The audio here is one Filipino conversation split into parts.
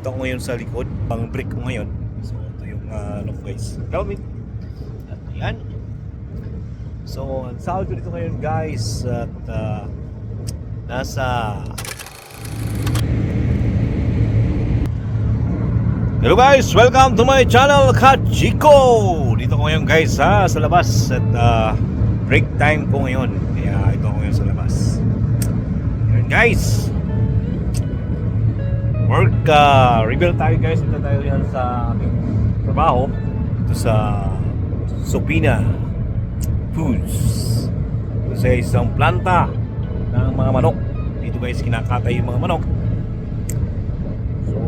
Dito ako ngayon sa likod, pang break ko ngayon. So ito yung uh, ano guys, meat. At yan. So ang sahod ko dito ngayon guys at uh, nasa Hello guys, welcome to my channel Kachiko. Dito ko ngayon guys ha, sa labas at uh, break time ko ngayon. Kaya ito ako ngayon sa labas. Yan guys. Work uh, reveal tayo guys. Ito tayo yan sa aking trabaho. Ito sa Sopina Foods. Ito sa isang planta ng mga manok. Dito guys kinakatay yung mga manok. So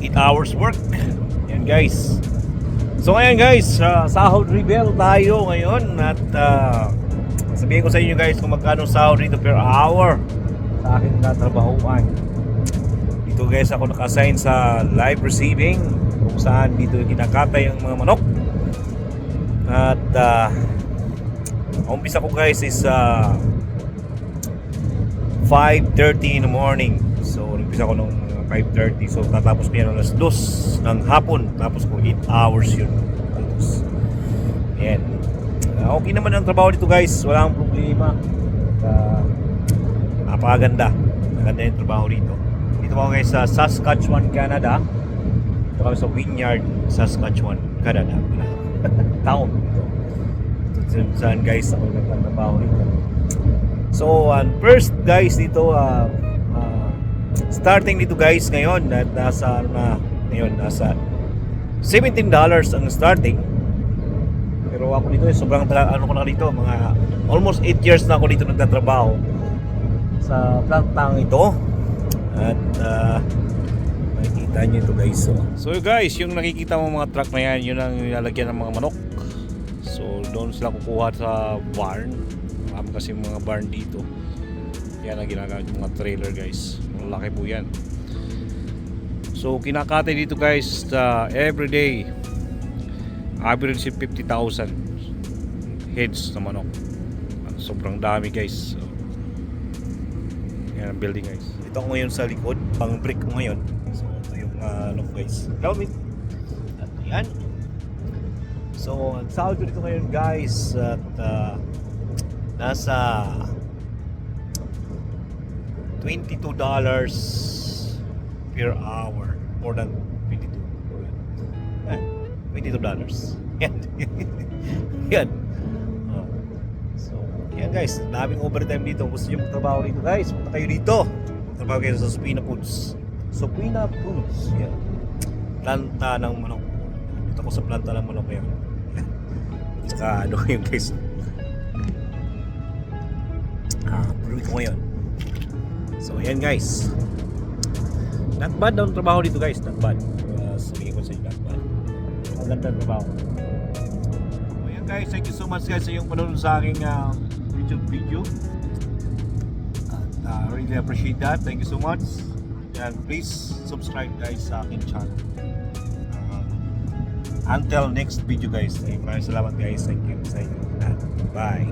8 hours work. Yan guys. So ngayon guys, uh, sahod reveal tayo ngayon at uh, sabihin ko sa inyo guys kung magkano sahod dito per hour sa akin na trabahoan. Dito guys ako naka-assign sa live receiving kung saan dito kinakatay ang mga manok. At uh, umpisa ko guys is uh, 5.30 in the morning. So umpisa ko nung 5.30 so tatapos ko yan alas 2 ng hapon. Tapos ko 8 hours yun. Tapos yan Ah, okay naman ang trabaho dito guys. Wala akong problema. Uh, napakaganda. Maganda yung trabaho dito dito ako guys sa Saskatchewan, Canada. Dito kami sa Wynyard, Saskatchewan, Canada. Town dito Ito saan guys ako nagtatrabaho dito so um, first guys dito uh, uh, starting dito guys ngayon at nasa ano na ngayon nasa 17 dollars ang starting. Pero ako dito sobrang ano ko na dito mga almost 8 years na ako dito nagtatrabaho sa plantang ito at uh, makikita nyo ito guys so. so guys yung nakikita mo mga truck na yan yun ang nilalagyan ng mga manok. So doon sila kukuha sa barn. Marami kasi mga barn dito. Yan ang ginagamit mga trailer guys. Malaki po yan. So kinakatay dito guys sa everyday average 50,000 heads na manok. Sobrang dami guys. so, yan ang building guys ito ako ngayon sa likod pang brick ko ngayon so ito yung uh, ano guys meat at yan so ang sahod ko dito ngayon guys at uh, nasa $22 per hour. More than 22. Eh, $22. Yan. yan. Oh. So, yan guys. Daming overtime dito. Gusto nyo magtrabaho dito guys, punta kayo dito. Magtrabaho kayo sa Supina Foods. Supina Foods. Yan. Planta ng manok. Dito ko sa planta ng manok ngayon. Tsaka ano yung guys. Ah, puluwi ko ngayon. So ayan guys. Not bad daw ang trabaho dito guys, not bad. Uh, sabihin ko sa inyo, not bad. Ang ganda ng trabaho. Guys, thank you so much guys sa iyong panonood sa aking uh, YouTube video. At uh, really appreciate that. Thank you so much. And please subscribe guys sa aking channel. Uh, until next video guys. Maraming salamat guys. Thank you sa inyo. Bye.